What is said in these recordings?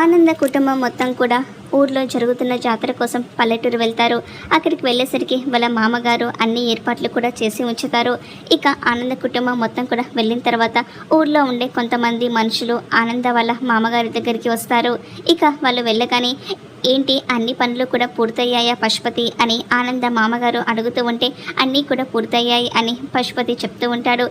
ఆనంద కుటుంబం మొత్తం కూడా ఊర్లో జరుగుతున్న జాతర కోసం పల్లెటూరు వెళ్తారు. అక్కడికి వెళ్ళేసరికి వాళ్ళ మామగారు అన్ని ఏర్పాట్లు కూడా చేసి ఉంచుతారు. ఇక ఆనంద కుటుంబం మొత్తం కూడా వెళ్ళిన తర్వాత ఊర్లో ఉండే కొంతమంది మనుషులు ఆనంద వాళ్ళ మామగారి దగ్గరికి వస్తారు. ఇక వాళ్ళు వెళ్ళగానే ఏంటి అన్ని పనులు కూడా పూర్తయ్యాయా పశుపతి అని ఆనంద మామగారు అడుగుతూ ఉంటే అన్నీ కూడా పూర్తయ్యాయి అని పశుపతి చెప్తూ ఉంటాడు.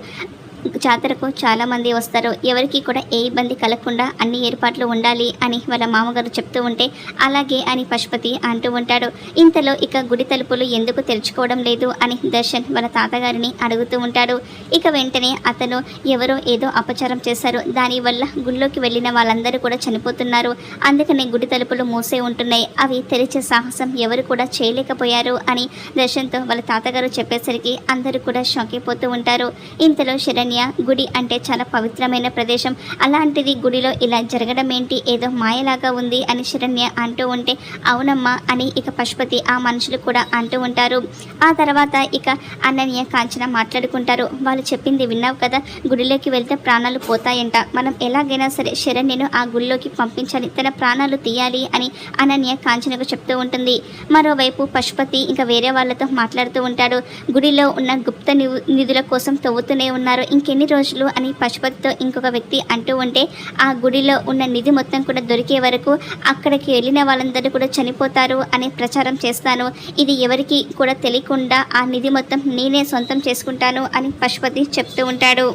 జాతరకు చాలామంది వస్తారు. ఎవరికి కూడా ఏ ఇబ్బంది కలగకుండా అన్ని ఏర్పాట్లు ఉండాలి అని వాళ్ళ మామగారు చెప్తూ ఉంటే అలాగే అని పశుపతి అంటూ ఉంటాడు. ఇంతలో ఇక గుడి తలుపులు ఎందుకు తెరుచుకోవడం లేదు అని దర్శన్ వాళ్ళ తాతగారిని అడుగుతూ ఉంటాడు. ఇక వెంటనే అతను ఎవరో ఏదో అపచారం చేశారు. దానివల్ల గుళ్ళోకి వెళ్ళిన వాళ్ళందరూ కూడా చనిపోతున్నారు. అందుకనే గుడి తలుపులు మూసే ఉంటున్నాయి. అవి తెరిచే సాహసం ఎవరు కూడా చేయలేకపోయారు అని దర్శన్తో వాళ్ళ తాతగారు చెప్పేసరికి అందరూ కూడా షాక్ అయిపోతూ ఉంటారు. ఇంతలో చైతన్య గుడి అంటే చాలా పవిత్రమైన ప్రదేశం. అలాంటిది గుడిలో ఇలా జరగడం ఏంటి? ఏదో మాయలాగా ఉంది అని శరణ్య అంటూ ఉంటే అవునమ్మా అని ఇక పశుపతి ఆ మనుషులు కూడా అంటూ ఉంటారు. ఆ తర్వాత ఇక అనన్య కాంచన మాట్లాడుకుంటారు. వాళ్ళు చెప్పింది విన్నావు కదా? గుడిలోకి వెళ్తే ప్రాణాలు పోతాయంట. మనం ఎలాగైనా సరే శరణ్యను ఆ గుడిలోకి పంపించాలి. తన ప్రాణాలు తీయాలి అని అనన్య కాంచనకు చెప్తూ ఉంటుంది. మరోవైపు పశుపతి ఇంకా వేరే వాళ్ళతో మాట్లాడుతూ ఉంటాడు. గుడిలో ఉన్న గుప్త నిధుల కోసం తవ్వుతూనే ఉన్నారు. ఇంకెన్ని రోజులు అని పశుపతితో ఇంకొక వ్యక్తి అంటూ ఉంటే ఆ గుడిలో ఉన్న నిధి మొత్తం కూడా దొరికే వరకు అక్కడికి వెళ్ళిన వాళ్ళందరూ కూడా చనిపోతారు అని ప్రచారం చేస్తాను. ఇది ఎవరికి కూడా తెలియకుండా ఆ నిధి మొత్తం నేనే సొంతం చేసుకుంటాను అని పశుపతి చెప్తూ ఉంటాడు.